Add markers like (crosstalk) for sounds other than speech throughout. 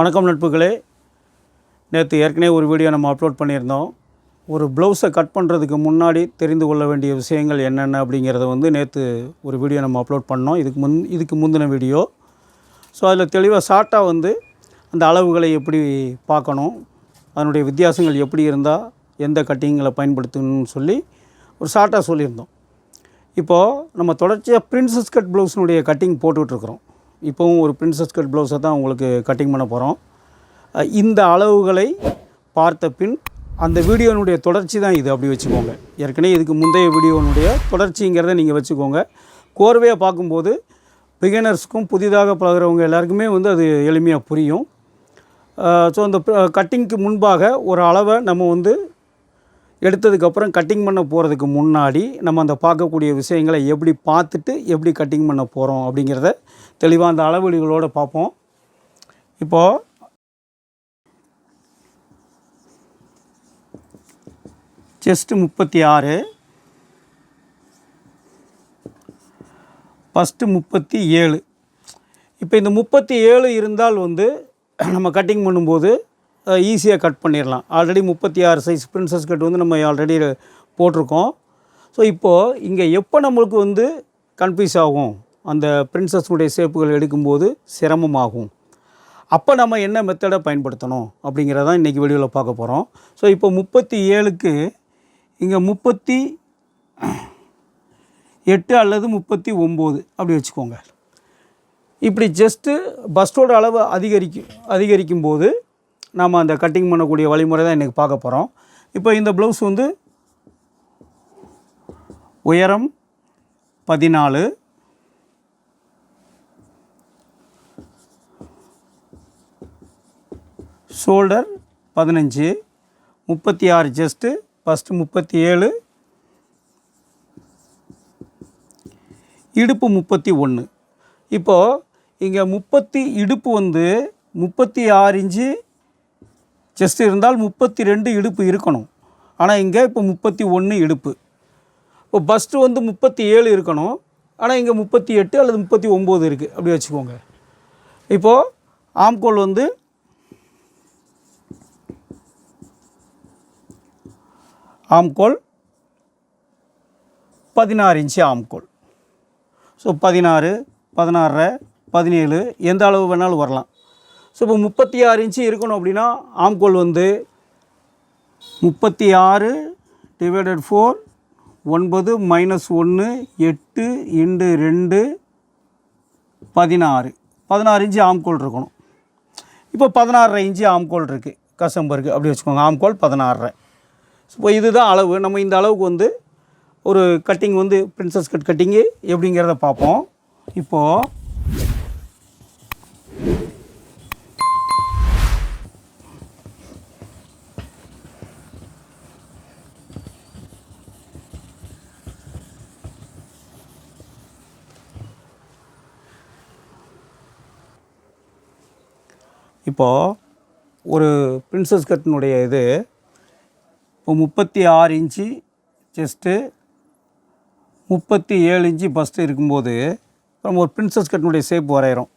வணக்கம் நட்புகளே. நேற்று ஏற்கனவே ஒரு வீடியோ நம்ம அப்லோட் பண்ணியிருந்தோம். ஒரு ப்ளவுஸை கட் பண்ணுறதுக்கு முன்னாடி தெரிந்து கொள்ள வேண்டிய விஷயங்கள் என்னென்ன அப்படிங்கிறத வந்து நேற்று ஒரு வீடியோ நம்ம அப்லோட் பண்ணோம். இதுக்கு முன் இதுக்கு முந்தின வீடியோ. ஸோ அதில் தெளிவாக ஷார்ட்டாக வந்து அந்த அளவுகளை எப்படி பார்க்கணும் அதனுடைய வித்தியாசங்கள் எப்படி இருந்தால் எந்த கட்டிங்களை பயன்படுத்தணும்னு சொல்லி ஒரு ஷார்ட்டாக சொல்லியிருந்தோம். இப்போது நம்ம தொடர்ச்சியாக பிரின்சஸ் கட் ப்ளவுஸினுடைய கட்டிங் போட்டுட்ருக்குறோம் இப்போவும் ஒரு பிரின்சஸ் கட் ப்ளவுஸை தான் உங்களுக்கு கட்டிங் பண்ண போகிறோம் இந்த அளவுகளை பார்த்த பின் அந்த வீடியோனுடைய தொடர்ச்சி தான் இது அப்படி வச்சுக்கோங்க. ஏற்கனவே இதுக்கு முந்தைய வீடியோனுடைய தொடர்ச்சிங்கிறத நீங்கள் வச்சுக்கோங்க. கோர்வையாக பார்க்கும்போது பிகினர்ஸ்க்கும் புதிதாக பழகுறவங்க எல்லாருக்குமே வந்து அது எளிமையாக புரியும். ஸோ அந்த கட்டிங்க்கு முன்பாக ஒரு அளவை நம்ம வந்து எடுத்ததுக்கப்புறம் கட்டிங் பண்ண போகிறதுக்கு முன்னாடி நம்ம அந்த பார்க்கக்கூடிய விஷயங்களை எப்படி பார்த்துட்டு எப்படி கட்டிங் பண்ண போகிறோம் அப்படிங்கிறத தெளிவாக அந்த அளவீடுகளோடு பார்ப்போம். இப்போது செஸ்ட்டு முப்பத்தி ஆறு. ஃபஸ்ட்டு முப்பத்தி ஏழு. இப்போ இந்த முப்பத்தி ஏழு இருந்தால் வந்து நம்ம கட்டிங் பண்ணும்போது ஈஸியாக கட் பண்ணிடலாம். ஆல்ரெடி முப்பத்தி ஆறு சைஸ் பிரின்சஸ் கட் வந்து நம்ம ஆல்ரெடி போட்டிருக்கோம். ஸோ இப்போது இங்கே எப்போ நம்மளுக்கு வந்து கன்ஃபியூஸ் ஆகும்? அந்த பிரின்சஸ்னுடைய ஷேப்புகள் எடுக்கும்போது சிரமமாகும். அப்போ நம்ம என்ன மெத்தடை பயன்படுத்தணும்? அப்படிங்கிறதான் இன்றைக்கி வீடியோவில் பார்க்க போகிறோம் ஸோ இப்போ முப்பத்தி ஏழுக்கு இங்கே முப்பத்தி எட்டு அல்லது முப்பத்தி ஒம்பது அப்படி வச்சுக்கோங்க. இப்படி ஜஸ்ட்டு பஸ்டோட அளவு அதிகரிக்கும் அதிகரிக்கும் போது நாம் அந்த கட்டிங் பண்ணக்கூடிய வழிமுறை தான் இன்றைக்கி பார்க்க போகிறோம் இப்போ இந்த ப்ளவுஸ் வந்து உயரம் பதினாலு. ஷோல்டர் பதினஞ்சு. முப்பத்தி ஆறு ஜஸ்ட்டு ஃபஸ்ட்டு முப்பத்தி ஏழு. இடுப்பு முப்பத்தி ஒன்று இப்போது இங்கே முப்பத்தி இடுப்பு வந்து முப்பத்தி ஆறு இன்ச்சு செஸ்ட் இருந்தால் முப்பத்தி ரெண்டு இடுப்பு இருக்கணும். ஆனால் இங்கே இப்போ முப்பத்தி ஒன்று இடுப்பு. இப்போ பஸ்ட்டு வந்து முப்பத்தி ஏழு இருக்கணும். ஆனால் இங்கே முப்பத்தி எட்டு அல்லது முப்பத்தி ஒம்பது இருக்குது அப்படி வச்சுக்கோங்க. இப்போது ஆம்கோல் வந்து ஆம்கோல் பதினாறு இன்ச்சு ஆம்கோல். ஸோ பதினாறு பதினாறரை பதினேழு எந்த அளவு வேணாலும் வரலாம். ஸோ இப்போ முப்பத்தி ஆறு இன்ச்சு இருக்கணும் அப்படின்னா ஆம்கோல் வந்து முப்பத்தி ஆறு டிவைடட் ஃபோர் ஒன்பது மைனஸ் ஒன்று எட்டு இண்டு ரெண்டு பதினாறு. பதினாறு இன்ச்சு ஆம்கோல் இருக்கணும். இப்போ பதினாறரை இன்ச்சு ஆம்கோல் இருக்குது கசம்பருக்கு. அப்படி வச்சுக்கோங்க. ஆம்கோல் பதினாறரை. இப்போ இதுதான் அளவு. நம்ம இந்த அளவுக்கு வந்து ஒரு கட்டிங் வந்து பிரின்சஸ் கட் கட்டிங்கு எப்படிங்கிறத பார்ப்போம். இப்போது இப்போது ஒரு பிரின்சஸ் கட்டினுடைய இது இப்போ முப்பத்தி ஆறு இன்ச்சு செஸ்ட்டு முப்பத்தி ஏழு இன்ச்சு பஸ்ட்டு இருக்கும்போது நம்ம ஒரு பிரின்சஸ் கட்டினுடைய ஷேப் வரைகிறோம்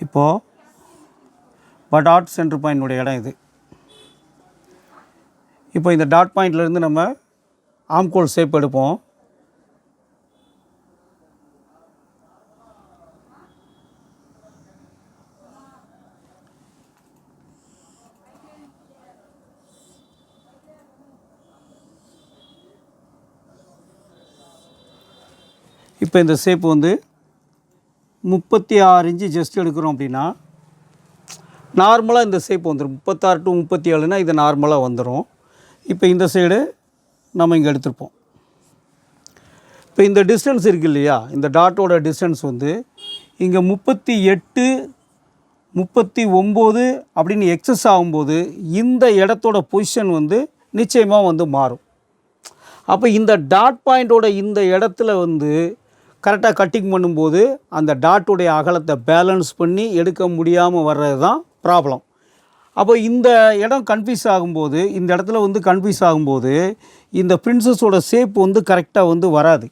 இப்போது படாட் சென்டர் பாயிண்டுடைய இடம் இது. இப்போ இந்த டாட் பாயிண்ட்லேருந்து நம்ம ஆம்கோல் ஷேப் எடுப்போம். இப்போ இந்த ஷேப் வந்து முப்பத்தி ஆறு இன்ச்சு ஜஸ்ட் எடுக்கிறோம் அப்படின்னா நார்மலாக இந்த ஷேப் வந்துடும் முப்பத்தாறு டு முப்பத்தி ஏழுனா இது நார்மலாக வந்துடும் இப்போ இந்த சைடு நம்ம இங்கே எடுத்திருப்போம். இப்போ இந்த டிஸ்டன்ஸ் இருக்கு இல்லையா? இந்த டாட்டோட டிஸ்டன்ஸ் வந்து இங்கே முப்பத்தி எட்டு முப்பத்தி ஒம்பது அப்படின்னு எக்ஸஸ் ஆகும்போது இந்த இடத்தோட பொசிஷன் வந்து நிச்சயமாக வந்து மாறும். அப்போ இந்த டாட் பாயிண்ட்டோட இந்த இடத்துல வந்து கரெக்டாக கட்டிங் பண்ணும்போது அந்த டாட்டுடைய அகலத்தை பேலன்ஸ் பண்ணி எடுக்க முடியாமல் வர்றது தான் ப்ராப்ளம் அப்போ இந்த இடம் கன்ஃபியூஸ் ஆகும்போது இந்த இடத்துல வந்து கன்ஃபியூஸ் ஆகும்போது இந்த பிரின்சஸோட ஷேப் வந்து கரெக்டாக வந்து வராது.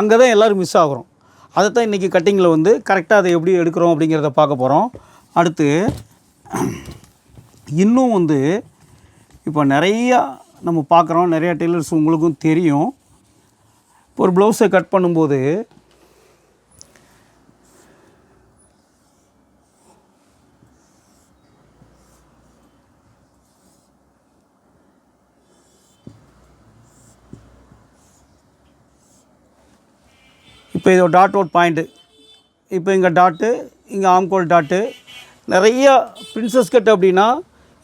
அங்கே தான் எல்லோரும் மிஸ் ஆகுறோம். அதை தான் இன்றைக்கி கட்டிங்கில் வந்து கரெக்டாக அதை எப்படி எடுக்கிறோம் அப்படிங்கிறத பார்க்க போகிறோம் அடுத்து இன்னும் வந்து இப்போ நிறையா நம்ம பார்க்குறோம். நிறையா டெய்லர்ஸ் உங்களுக்கும் தெரியும். இப்போ ஒரு ப்ளவுஸை கட் பண்ணும்போது இப்போ இது டாட் அவுட் பாயிண்ட்டு இப்போ இங்கே டாட்டு இங்கே ஆம்கோல் டாட்டு நிறைய பிரின்சஸ் கட் அப்படின்னா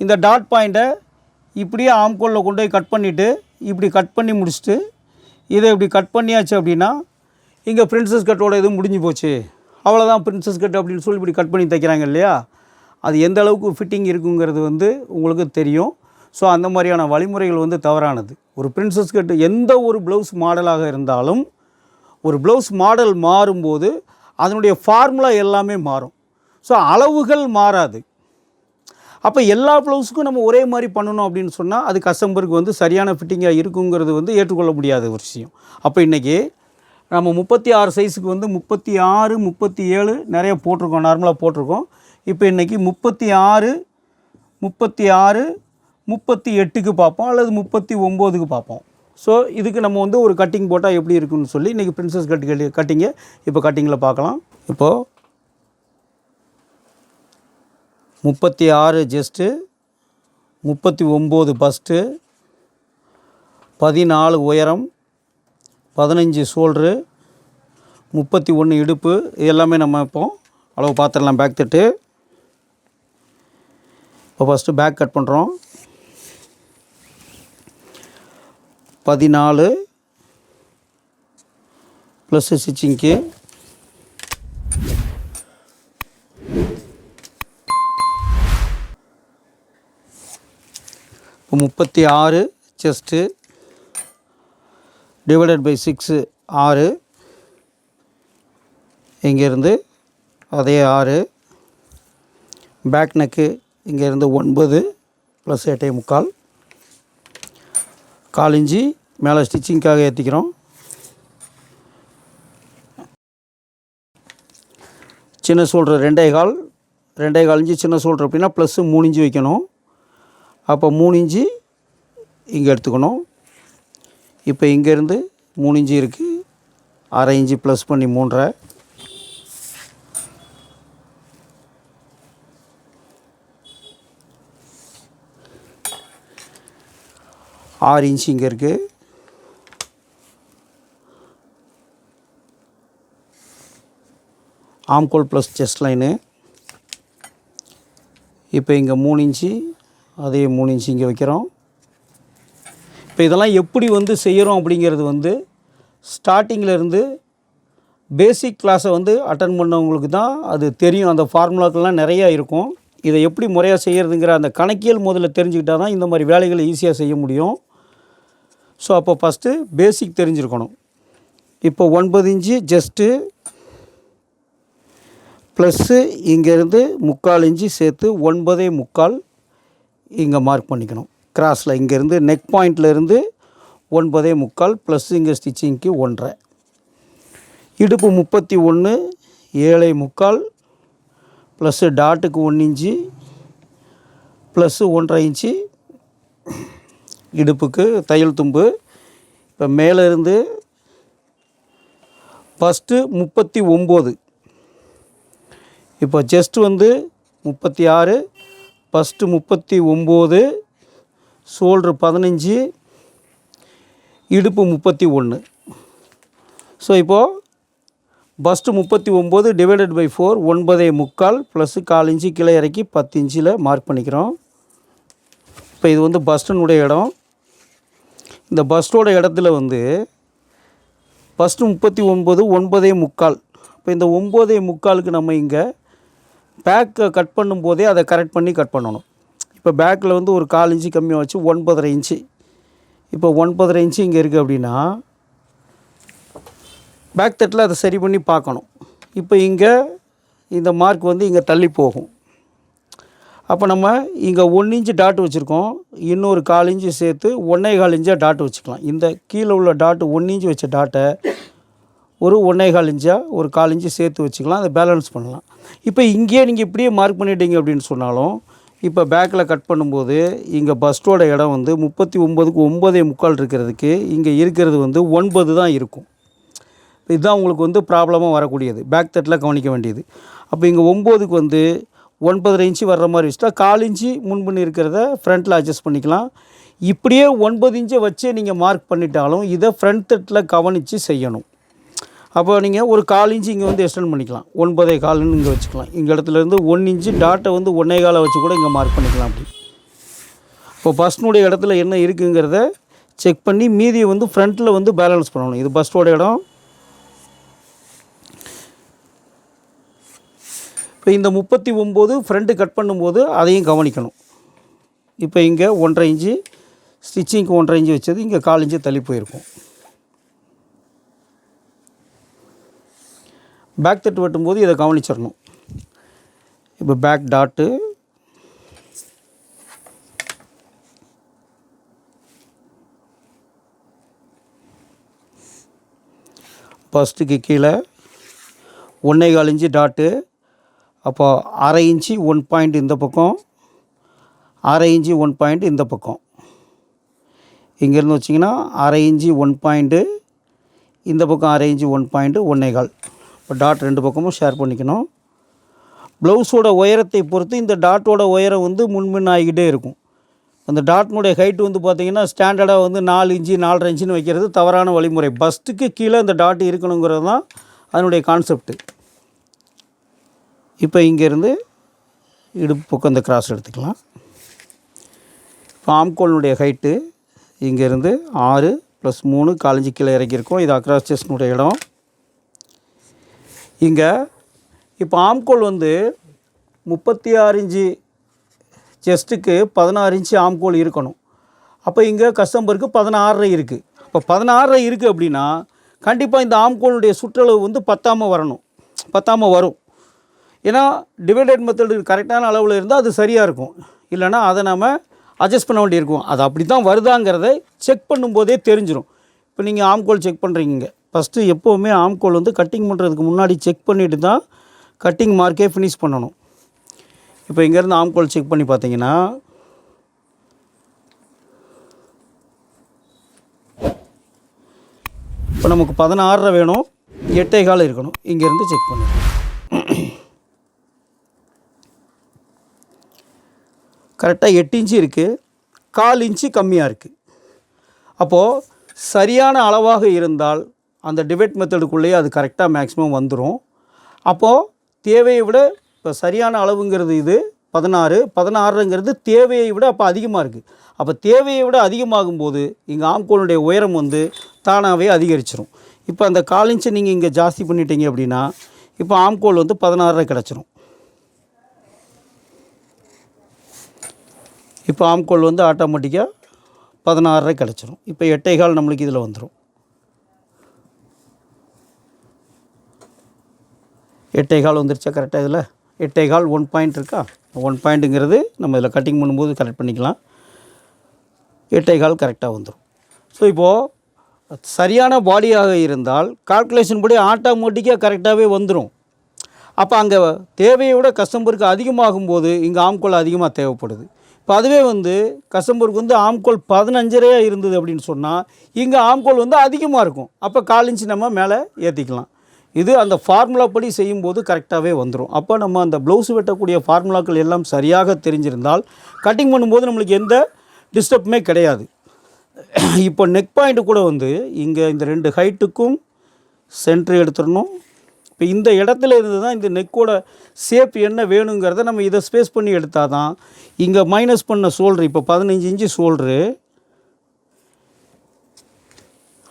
இந்த டாட் பாயிண்ட்டை இப்படியே ஆம்கோலில் கொண்டு போய் கட் பண்ணிவிட்டு இப்படி கட் பண்ணி முடிச்சுட்டு இதை இப்படி கட் பண்ணியாச்சு அப்படின்னா இங்கே பிரின்சஸ் கட்டோட இது முடிஞ்சு போச்சு. அவ்வளோதான் பிரின்சஸ் கட் அப்படின்னு சொல்லி இப்படி கட் பண்ணி தைக்கிறாங்க இல்லையா? அது எந்த அளவுக்கு ஃபிட்டிங் இருக்குங்கிறது வந்து உங்களுக்கு தெரியும். ஸோ அந்த மாதிரியான வழிமுறைகள் வந்து தவறானது. ஒரு பிரின்சஸ் கட் எந்த ஒரு ப்ளவுஸ் மாடலாக இருந்தாலும் ஒரு ப்ளவுஸ் மாடல் மாறும்போது அதனுடைய ஃபார்முலா எல்லாமே மாறும். ஸோ அளவுகள் மாறாது. அப்போ எல்லா ப்ளவுஸுக்கும் நம்ம ஒரே மாதிரி பண்ணணும் அப்படின்னு சொன்னால் அது கஸ்டமருக்கு வந்து சரியான ஃபிட்டிங்காக இருக்குங்கிறது வந்து ஏற்றுக்கொள்ள முடியாத ஒரு விஷயம். அப்போ இன்றைக்கி நம்ம முப்பத்தி ஆறு சைஸுக்கு வந்து முப்பத்தி ஆறு முப்பத்தி ஏழு நிறைய போட்டிருக்கோம் நார்மலாக போட்டிருக்கோம். இப்போ இன்றைக்கி முப்பத்தி ஆறு முப்பத்தி ஆறு முப்பத்தி எட்டுக்கு பார்ப்போம் அல்லது முப்பத்தி ஒம்போதுக்கு பார்ப்போம். ஸோ இதுக்கு நம்ம வந்து ஒரு கட்டிங் போட்டால் எப்படி இருக்குன்னு சொல்லி இன்றைக்கி பிரின்சஸ் கட் கட்டி கட்டிங்கை இப்போ கட்டிங்கில் பார்க்கலாம். இப்போது முப்பத்தி ஆறு ஜெஸ்ட்டு முப்பத்தி ஒம்பது பஸ்ட்டு பதினாலு உயரம் பதினஞ்சு சோல்ரு முப்பத்தி ஒன்று இடுப்பு இது எல்லாமே நம்ம இப்போ அளவு பார்த்துடலாம் பேக் தட்டு இப்போ ஃபஸ்ட்டு பேக் கட் பண்ணுறோம் பதினாலு ப்ளஸ் ஸ்டிச்சிங்க்கு இப்போ முப்பத்தி ஆறு செஸ்ட்டு டிவைடட் பை சிக்ஸு ஆறு. இங்கேருந்து அதே ஆறு. பேக் நெக்கு இங்கேருந்து ஒன்பது ப்ளஸ் எட்டே முக்கால். கால் இஞ்சி மேலே ஸ்டிச்சிங்க்காக ஏற்றிக்கிறோம் சின்ன சோல்ட்ரு ரெண்டே கால் ரெண்டே கால் இஞ்சி சின்ன சோல்ட்ரு அப்படின்னா ப்ளஸ்ஸு மூணு இஞ்சி வைக்கணும். அப்போ மூணு இஞ்சி இங்கே எடுத்துக்கணும். இப்போ இங்கேருந்து மூணு இஞ்சி இருக்குது அரை இஞ்சி ப்ளஸ் பண்ணி மூன்றரை. ஆறு இன்ச் இங்கே இருக்குது ஆம்கோல் ப்ளஸ் செஸ்ட் லைனு இப்போ இங்கே மூணு இன்ச்சு அதே மூணு இன்ச்சு இங்கே வைக்கிறோம். இப்போ இதெல்லாம் எப்படி வந்து செய்கிறோம் அப்படிங்கிறது வந்து ஸ்டார்டிங்கிலேருந்து பேசிக் கிளாஸை வந்து அட்டன் பண்ணவங்களுக்கு தான் அது தெரியும். அந்த ஃபார்முலாக்கள்லாம் நிறையா இருக்கும். இதை எப்படி முறையாக செய்கிறதுங்கிற அந்த கணக்கியல் முதல்ல தெரிஞ்சுக்கிட்டால் தான் இந்த மாதிரி வேலைகளை ஈஸியாக செய்ய முடியும். ஸோ அப்போ ஃபஸ்ட்டு பேசிக் தெரிஞ்சிருக்கணும். இப்போ ஒன்பது இன்ச்சு ஜஸ்ட்டு ப்ளஸ்ஸு இங்கேருந்து முக்கால் இன்ச்சு சேர்த்து ஒன்பதே முக்கால் இங்கே மார்க் பண்ணிக்கணும். கிராஸில் இங்கேருந்து நெக் பாயிண்ட்லேருந்து ஒன்பதே முக்கால் ப்ளஸ் இங்கே ஸ்டிச்சிங்க்கு ஒன்றரை. இடுப்பு முப்பத்தி ஒன்று ஏழை முக்கால் ப்ளஸ்ஸு டாட்டுக்கு ஒன்று இன்ச்சு ப்ளஸ்ஸு ஒன்றரை இன்ச்சு இடுப்புக்கு தையல் தும்பு. இப்போ மேலேருந்து ஃபஸ்ட்டு முப்பத்தி ஒம்பது. இப்போ செஸ்ட் வந்து முப்பத்தி ஆறு ஃபஸ்ட்டு முப்பத்தி ஒம்பது ஷோல்ட்ரு பதினஞ்சு இடுப்பு முப்பத்தி ஒன்று. ஸோ இப்போது பஸ்ட்டு முப்பத்தி ஒம்பது டிவைடட் பை ஃபோர் ஒன்பதே முக்கால் ப்ளஸ்ஸு கால் இன்ச்சு கீழே இறக்கி பத்து இன்ச்சில் மார்க் பண்ணிக்கிறோம். இப்போ இது வந்து பஸ்டனுடைய இடம். இந்த பஸ்டோட இடத்துல வந்து ஃபஸ்ட்டு முப்பத்தி ஒன்பது ஒன்பதே முக்கால். இப்போ இந்த ஒம்போதே முக்காலுக்கு நம்ம இங்கே பேக்கை கட் பண்ணும்போதே அதை கரெக்ட் பண்ணி கட் பண்ணணும். இப்போ பேக்கில் வந்து ஒரு கால் இன்ச்சு கம்மியாக வச்சு ஒன்பதரை இன்ச்சு. இப்போ ஒன்பதரை இன்ச்சு இங்கே இருக்குது அப்படின்னா பேக் தட்டில் அதை சரி பண்ணி பார்க்கணும். இப்போ இங்கே இந்த மார்க் வந்து இங்கே தள்ளி போகும். அப்போ நம்ம இங்கே ஒன் இன்ச்சு டாட் வச்சுருக்கோம். இன்னொரு கால் இன்ச்சு சேர்த்து ஒன்றே கால் இன்ச்சாக டாட் வச்சுக்கலாம். இந்த கீழே உள்ள டாட்டு ஒன் இன்ச்சு வச்ச டாட்டை ஒரு ஒன்றே கால் இன்ச்சாக ஒரு கால் இன்ச்சு சேர்த்து வச்சுக்கலாம். அதை பேலன்ஸ் பண்ணலாம். இப்போ இங்கேயே நீங்கள் இப்படியே மார்க் பண்ணிட்டீங்க அப்படின்னு சொன்னாலும் இப்போ பேக்கில் கட் பண்ணும்போது இங்கே பஸ்டோட இடம் வந்து முப்பத்தி ஒம்பதுக்கு ஒம்பதே முக்கால் இருக்கிறதுக்கு இங்கே இருக்கிறது வந்து ஒன்பது தான் இருக்கும். இதுதான் உங்களுக்கு வந்து ப்ராப்ளமாக வரக்கூடியது. பேக் தட்டில் கவனிக்க வேண்டியது. அப்போ இங்கே ஒம்போதுக்கு வந்து ஒன்பதரை இன்ச்சு வர்ற மாதிரி வச்சுட்டா கால் இன்ச்சு முன்பின் இருக்கிறத ஃப்ரண்ட்டில் அட்ஜஸ்ட் பண்ணிக்கலாம். இப்படியே ஒன்பது இன்ச்சை வச்சே நீங்கள் மார்க் பண்ணிட்டாலும் இதை ஃப்ரண்ட் தட்டில் கவனித்து செய்யணும். அப்போ நீங்கள் ஒரு கால் இன்ச்சு இங்கே வந்து எக்ஸ்டெண்ட் பண்ணிக்கலாம். ஒன்பதே கால்னு இங்கே வச்சுக்கலாம். இங்கே இடத்துல இருந்து ஒன் இன்ச்சு டாட்டை வந்து ஒன்றே காலை வச்சு கூட இங்கே மார்க் பண்ணிக்கலாம் அப்படி. இப்போ பஸ்னுடைய இடத்துல என்ன இருக்குங்கிறத செக் பண்ணி மீதியை வந்து ஃப்ரண்ட்டில் வந்து பேலன்ஸ் பண்ணணும். இது பஸ்ஸோட இடம். இப்போ இந்த முப்பத்தி ஒம்பது ஃப்ரண்ட்டு கட் பண்ணும்போது அதையும் கவனிக்கணும். இப்போ இங்கே ஒன்றரை இன்ச்சு ஸ்டிச்சிங்க்கு ஒன்றரை இன்ச்சு வச்சது இங்கே கால் இன்ச்சு தள்ளி போயிருக்கும். பேக் தட்டு வெட்டும்போது இதை கவனிச்சிடணும். இப்போ பேக் டாட்டு ஃபஸ்ட்டுக்கு கீழே ஒன்றே கால் இன்ச்சு டாட்டு அப்போது அரை இன்ச்சு ஒன் பாயிண்ட் இந்த பக்கம் அரை இன்ச்சு ஒன் பாயிண்ட் இந்த பக்கம். இங்கேருந்து வச்சிங்கன்னா அரை இன்ச்சு ஒன் பாயிண்ட்டு இந்த பக்கம் அரை இன்ச்சு ஒன் பாயிண்ட்டு ஒன்றே கால் இப்போ டாட் ரெண்டு பக்கமும் ஷேர் பண்ணிக்கணும். ப்ளவுஸோட உயரத்தை பொறுத்து இந்த டாட்டோட உயரம் வந்து முன்மின் ஆகிக்கிட்டே இருக்கும். அந்த டாட்னுடைய ஹைட் வந்து பார்த்திங்கன்னா ஸ்டாண்டர்டாக வந்து நாலு இன்ச்சு நாலரை இன்ச்சுன்னு வைக்கிறது தவறான வழிமுறை. பஸ்ட்டுக்கு கீழே அந்த டாட் இருக்கணுங்கிறது தான் அதனுடைய கான்செப்ட்டு இப்போ இங்கேருந்து இடுப்பு பக்கம் இந்த கிராஸ் எடுத்துக்கலாம். இப்போ ஆம்கோலினுடைய ஹைட்டு இங்கேருந்து ஆறு ப்ளஸ் மூணு காலஞ்சி கீழே இறக்கியிருக்கோம். இது அக்ராஸ் செஸ்னுடைய இடம். இங்கே இப்போ ஆம்கோல் வந்து முப்பத்தி ஆறு இன்ச்சு செஸ்ட்டுக்கு பதினாறு இன்ச்சு ஆம்கோல் இருக்கணும். அப்போ இங்கே கஸ்டம்பருக்கு பதினாறரை இருக்குது அப்போ பதினாறரை இருக்குது அப்படின்னா கண்டிப்பாக இந்த ஆம்கோலுடைய சுற்றளவு வந்து பத்தாமல் வரணும். பத்தாமல் வரும். ஏன்னா டிவைடட் மெத்தடு கரெக்டான அளவில் இருந்தால் அது சரியாக இருக்கும். இல்லைன்னா அதை நம்ம அட்ஜஸ்ட் பண்ண வேண்டியிருக்கும். அது அப்படி தான் வருதாங்கிறத செக் பண்ணும்போதே தெரிஞ்சிடும் இப்போ நீங்கள் ஆம்கோல் செக் பண்ணுறீங்க ஃபஸ்ட்டு எப்போவுமே ஆம்கோல் வந்து கட்டிங் பண்ணுறதுக்கு முன்னாடி செக் பண்ணிவிட்டு தான் கட்டிங் மார்க்கே ஃபினிஷ் பண்ணணும். இப்போ இங்கேருந்து ஆம்கோல் செக் பண்ணி பார்த்தீங்கன்னா இப்போ நமக்கு பதினாறரை வேணும். எட்டே கால் இருக்கணும். இங்கேருந்து செக் பண்ணிடணும் கரெக்டாக எட்டு இன்ச்சு இருக்குது கால் இன்ச்சு கம்மியாக இருக்குது அப்போது சரியான அளவாக இருந்தால் அந்த டிபேட் மெத்தடுக்குள்ளேயே அது கரெக்டாக மேக்ஸிமம் வந்துடும் அப்போது தேவையை விட இப்போ சரியான அளவுங்கிறது இது பதினாறு பதினாறுங்கிறது தேவையை விட அப்போ அதிகமாக இருக்குது அப்போ தேவையை விட அதிகமாகும் போது இங்கே ஆம்கோலுடைய உயரம் வந்து தானாகவே அதிகரிச்சிடும் இப்போ அந்த கால் இன்ச்சை நீங்கள் இங்கே ஜாஸ்தி பண்ணிட்டீங்க அப்படின்னா இப்போ ஆம்கோல் வந்து பதினாறரை கிடச்சிரும். இப்போ ஆம்கோல் வந்து ஆட்டோமேட்டிக்காக பதினாறரை கிடச்சிரும். இப்போ எட்டை கால் நம்மளுக்கு இதில் வந்துடும் எட்டை கால் வந்துருச்சா கரெக்டாக இதில்? எட்டை கால் ஒன் பாயிண்ட் இருக்கா? ஒன் பாயிண்ட்டுங்கிறது நம்ம இதில் கட்டிங் பண்ணும்போது கரெக்ட் பண்ணிக்கலாம். எட்டை கால் கரெக்டாக வந்துடும் ஸோ இப்போது சரியான பாடியாக இருந்தால் கால்குலேஷன் படி ஆட்டோமேட்டிக்காக கரெக்டாகவே வந்துடும் அப்போ அங்கே தேவையை விட கஸ்டமருக்கு அதிகமாகும் போது இங்கே ஆம்கோல் அதிகமாக தேவைப்படுது. இப்போ அதுவே வந்து கசம்பூருக்கு வந்து ஆம்கோல் பதினஞ்சரையாக இருந்தது அப்படின்னு சொன்னால் இங்கே ஆம்கோல் வந்து அதிகமாக இருக்கும். அப்போ கால் இன்ச்சு நம்ம மேலே ஏற்றிக்கலாம் இது அந்த ஃபார்முலா படி செய்யும்போது கரெக்டாகவே வந்துடும் அப்போ நம்ம அந்த ப்ளவுஸ் வெட்டக்கூடிய ஃபார்முலாக்கள் எல்லாம் சரியாக தெரிஞ்சிருந்தால் கட்டிங் பண்ணும்போது நம்மளுக்கு எந்த டிஸ்டர்புமே கிடையாது. இப்போ நெக் பாயிண்ட்டு கூட வந்து இங்கே இந்த ரெண்டு ஹைட்டுக்கும் சென்ட்ரு எடுத்துடணும். இப்போ இந்த இடத்துல இருந்து தான் இந்த நெக்கோட ஷேப் என்ன வேணுங்கிறத நம்ம இதை ஸ்பேஸ் பண்ணி எடுத்தால் தான் இங்கே மைனஸ் பண்ண சோல்ட்ரு இப்போ பதினஞ்சு இன்ச்சு சோல்ட்ரு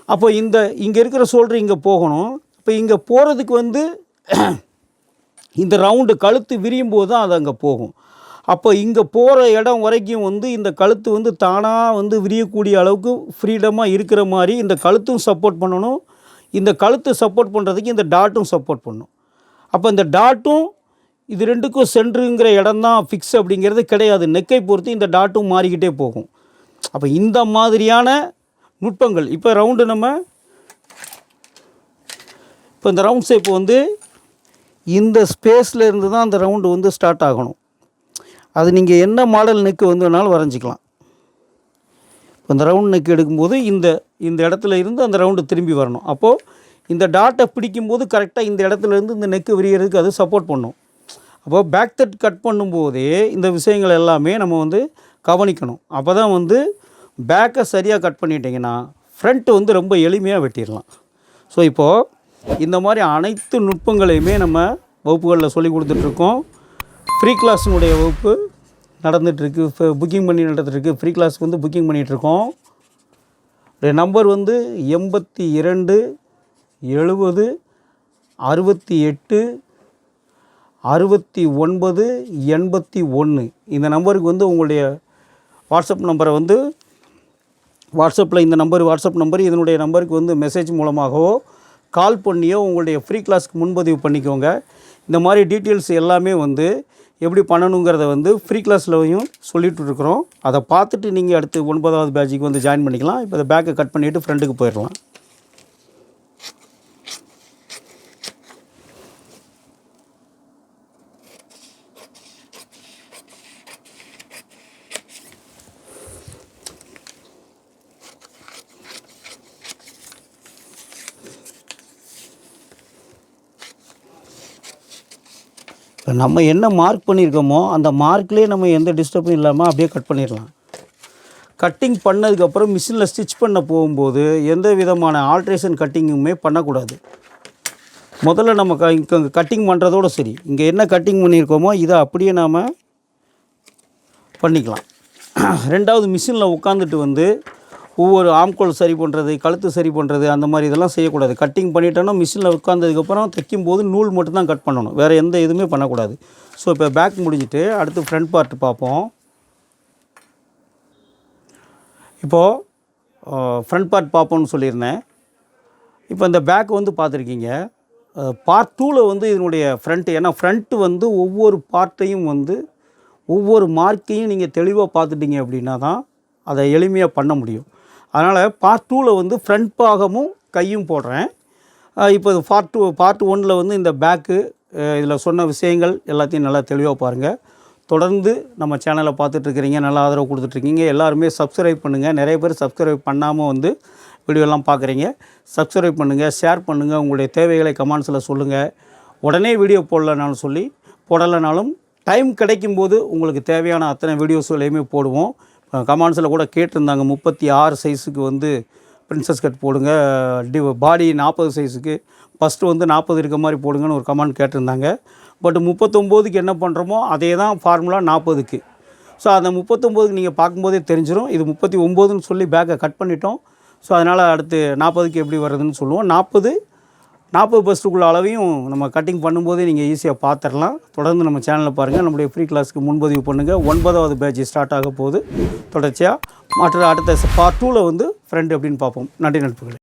அப்போ இந்த இங்கே இருக்கிற சோல்ட்ரு இங்கே போகணும். இப்போ இங்கே போகிறதுக்கு வந்து (clears throat) இந்த ரவுண்டு கழுத்து விரியும் போது தான் அது அங்கே போகும். அப்போ இங்கே போகிற இடம் வரைக்கும் வந்து இந்த கழுத்து வந்து தானாக வந்து விரியக்கூடிய அளவுக்கு ஃப்ரீடமாக இருக்கிற மாதிரி இந்த கழுத்தும் சப்போர்ட் பண்ணணும். இந்த கழுத்து சப்போர்ட் பண்ணுறதுக்கு இந்த டாட்டும் சப்போர்ட் பண்ணும். அப்போ இந்த டாட்டும் இது ரெண்டுக்கும் சென்றுங்கிற இடம் தான் ஃபிக்ஸ் அப்படிங்கிறது கிடையாது. நெக்கை பொறுத்து இந்த டாட்டும் மாறிக்கிட்டே போகும். அப்போ இந்த மாதிரியான நுட்பங்கள் இப்போ ரவுண்டு நம்ம இப்போ இந்த ரவுண்ட் ஷேப் வந்து இந்த ஸ்பேஸில் இருந்து தான் அந்த ரவுண்டு வந்து ஸ்டார்ட் ஆகணும். அது நீங்கள் என்ன மாடல் நெக்கு வந்து வேணாலும் வரைஞ்சிக்கலாம். இந்த ரவுண்ட் நெக் எடுக்கும்போது இந்த இந்த இடத்துல இருந்து அந்த ரவுண்டு திரும்பி வரணும். அப்போது இந்த டாட்டை பிடிக்கும்போது கரெக்டாக இந்த இடத்துல இருந்து இந்த நெக்கு விரியறதுக்கு அது சப்போர்ட் பண்ணும். அப்போது பேக் தட் கட் பண்ணும்போதே இந்த விஷயங்கள் எல்லாமே நம்ம வந்து கவனிக்கணும். அப்போ தான் வந்து பேக்கை சரியாக கட் பண்ணிட்டீங்கன்னா ஃப்ரண்ட்டு வந்து ரொம்ப எளிமையாக வெட்டிடலாம். ஸோ இப்போது இந்த மாதிரி அனைத்து நுட்பங்களையுமே நம்ம வகுப்புகளில் சொல்லி கொடுத்துட்ருக்கோம் ஃப்ரீ கிளாஸினுடைய வகுப்பு நடந்துகிட்ருக்கு இப்போ புக்கிங் பண்ணி நடந்துட்டுருக்கு. ஃப்ரீ கிளாஸ்க்கு வந்து புக்கிங் பண்ணிகிட்ருக்கோம் நம்பர் வந்து எண்பத்தி இரண்டு எழுபது அறுபத்தி எட்டு அறுபத்தி ஒன்பது எண்பத்தி ஒன்று இந்த நம்பருக்கு வந்து உங்களுடைய வாட்ஸ்அப் நம்பரை வந்து வாட்ஸ்அப்பில் இந்த நம்பர் வாட்ஸ்அப் நம்பர் இதனுடைய நம்பருக்கு வந்து மெசேஜ் மூலமாகவோ கால் பண்ணியோ உங்களுடைய ஃப்ரீ கிளாஸ்க்கு முன்பதிவு பண்ணிக்கோங்க. இந்த மாதிரி டீட்டெயில்ஸ் எல்லாமே வந்து எப்படி பண்ணணுங்கிறத வந்து ஃப்ரீ கிளாஸ்லையும் சொல்லிட்டு இருக்கிறோம் அதை பார்த்துட்டு நீங்கள் அடுத்து ஒன்பதாவது பேட்சுக்கு வந்து ஜாயின் பண்ணிக்கலாம். இப்போ இந்த பேக்கை கட் பண்ணிவிட்டு ஃப்ரெண்டுக்கு போயிடலாம். நம்ம என்ன மார்க் பண்ணியிருக்கோமோ அந்த மார்க்லேயே நம்ம எந்த டிஸ்டர்பும் இல்லாமல் அப்படியே கட் பண்ணிடலாம். கட்டிங் பண்ணதுக்கப்புறம் மிஷினில் ஸ்டிச் பண்ண போகும்போது எந்த விதமான ஆல்ட்ரேஷன் கட்டிங்குமே பண்ணக்கூடாது. முதல்ல நம்ம க இங்கே கட்டிங் பண்ணுறதோட சரி. இங்கே என்ன கட்டிங் பண்ணியிருக்கோமோ இதை அப்படியே நாம் பண்ணிக்கலாம். (clears throat) ரெண்டாவது மிஷினில் உட்காந்துட்டு வந்து ஒவ்வொரு ஆம்கோல் சரி பண்ணுறது கழுத்து சரி பண்ணுறது அந்த மாதிரி இதெல்லாம் செய்யக்கூடாது. கட்டிங் பண்ணிட்டோன்னா மிஷினில் உட்காந்ததுக்கப்புறம் தைக்கும் போது நூல் மட்டும்தான் கட் பண்ணணும். வேறு எந்த இதுவுமே பண்ணக்கூடாது. ஸோ இப்போ பேக் முடிஞ்சிட்டு அடுத்து ஃப்ரண்ட் பார்ட் பார்ப்போம். இப்போது ஃப்ரண்ட் பார்ட் பார்ப்போம்னு சொல்லியிருந்தேன். இப்போ இந்த பேக் வந்து பார்த்துருக்கீங்க. பார்ட் டூவில் வந்து இதனுடைய ஃப்ரண்ட்டு ஏன்னா ஃப்ரண்ட்டு வந்து ஒவ்வொரு பார்ட்டையும் வந்து ஒவ்வொரு மார்க்கையும் நீங்கள் தெளிவாக பார்த்துட்டீங்க அப்படின்னா தான் அதை எளிமையாக பண்ண முடியும். அதனால் பார்ட் டூவில் வந்து ஃப்ரண்ட் பாகமும் கையும் போடுறேன். இப்போ இது பார்ட் டூ பார்ட் ஒனில் வந்து இந்த பேக்கு இதில் சொன்ன விஷயங்கள் எல்லாத்தையும் நல்லா தெளிவாக பாருங்கள் தொடர்ந்து நம்ம சேனலை பார்த்துட்ருக்கிறீங்க நல்லா ஆதரவு கொடுத்துட்ருக்கீங்க. எல்லாருமே சப்ஸ்கிரைப் பண்ணுங்கள் நிறைய பேர் சப்ஸ்கிரைப் பண்ணாமல் வந்து வீடியோலாம் பார்க்குறீங்க. சப்ஸ்கிரைப் பண்ணுங்கள் ஷேர் பண்ணுங்கள் உங்களுடைய தேவைகளை கமெண்ட்ஸில் சொல்லுங்கள் உடனே வீடியோ போடலனாலும் சொல்லி போடலைனாலும் டைம் கிடைக்கும்போது உங்களுக்கு தேவையான அத்தனை வீடியோஸ்களையுமே போடுவோம். கமான்ஸில் கூட கேட்டிருந்தாங்க முப்பத்தி ஆறு சைஸுக்கு வந்து பிரின்சஸ் கட் போடுங்க டி பாடி நாற்பது சைஸுக்கு ஃபஸ்ட்டு வந்து நாற்பது இருக்க மாதிரி போடுங்கன்னு ஒரு கமாண்ட் கேட்டிருந்தாங்க. பட் முப்பத்தொம்போதுக்கு என்ன பண்ணுறோமோ அதே தான் ஃபார்முலா நாற்பதுக்கு ஸோ அந்த முப்பத்தொம்போதுக்கு நீங்கள் பார்க்கும்போதே தெரிஞ்சிடும் இது முப்பத்தி ஒம்போதுன்னு சொல்லி பேக்கை கட் பண்ணிட்டோம். ஸோ அதனால் அடுத்து நாற்பதுக்கு எப்படி வருதுன்னு சொல்லுவோம். நாற்பது நாற்பது பர்சன்ட்டுக்குள்ள அளவையும் நம்ம கட்டிங் பண்ணும்போதே நீங்கள் ஈஸியாக பார்த்துடலாம் தொடர்ந்து நம்ம சேனலில் பாருங்கள் நம்முடைய ஃப்ரீ கிளாஸ்க்கு முன்பதிவு பண்ணுங்கள் ஒன்பதாவது பேட்ச் ஸ்டார்ட் ஆக போகுது. தொடர்ச்சியாக மற்ற அடுத்த பார்ட் டூவில் வந்து ஃப்ரெண்டு அப்படின்னு பார்ப்போம். நன்றி நட்புகள்.